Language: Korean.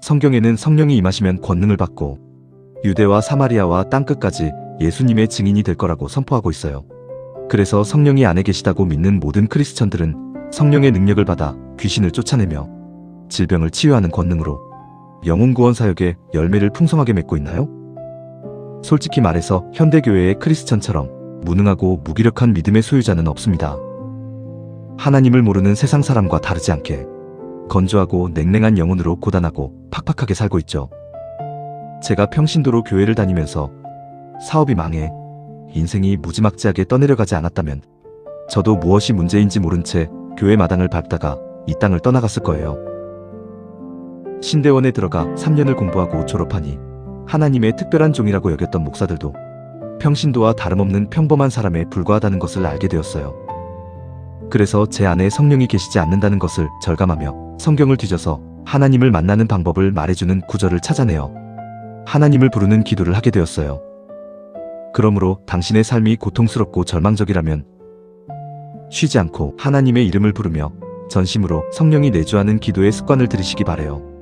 성경에는 성령이 임하시면 권능을 받고 유대와 사마리아와 땅끝까지 예수님의 증인이 될 거라고 선포하고 있어요. 그래서 성령이 안에 계시다고 믿는 모든 크리스천들은 성령의 능력을 받아 귀신을 쫓아내며 질병을 치유하는 권능으로 영혼 구원 사역의 열매를 풍성하게 맺고 있나요? 솔직히 말해서 현대교회의 크리스천처럼 무능하고 무기력한 믿음의 소유자는 없습니다. 하나님을 모르는 세상 사람과 다르지 않게 건조하고 냉랭한 영혼으로 고단하고 팍팍하게 살고 있죠. 제가 평신도로 교회를 다니면서 사업이 망해 인생이 무지막지하게 떠내려가지 않았다면 저도 무엇이 문제인지 모른 채 교회 마당을 밟다가 이 땅을 떠나갔을 거예요. 신대원에 들어가 3년을 공부하고 졸업하니 하나님의 특별한 종이라고 여겼던 목사들도 평신도와 다름없는 평범한 사람에 불과하다는 것을 알게 되었어요. 그래서 제 안에 성령이 계시지 않는다는 것을 절감하며 성경을 뒤져서 하나님을 만나는 방법을 말해주는 구절을 찾아내어 하나님을 부르는 기도를 하게 되었어요. 그러므로 당신의 삶이 고통스럽고 절망적이라면 쉬지 않고 하나님의 이름을 부르며 전심으로 성령이 내주하는 기도의 습관을 들이시기 바래요.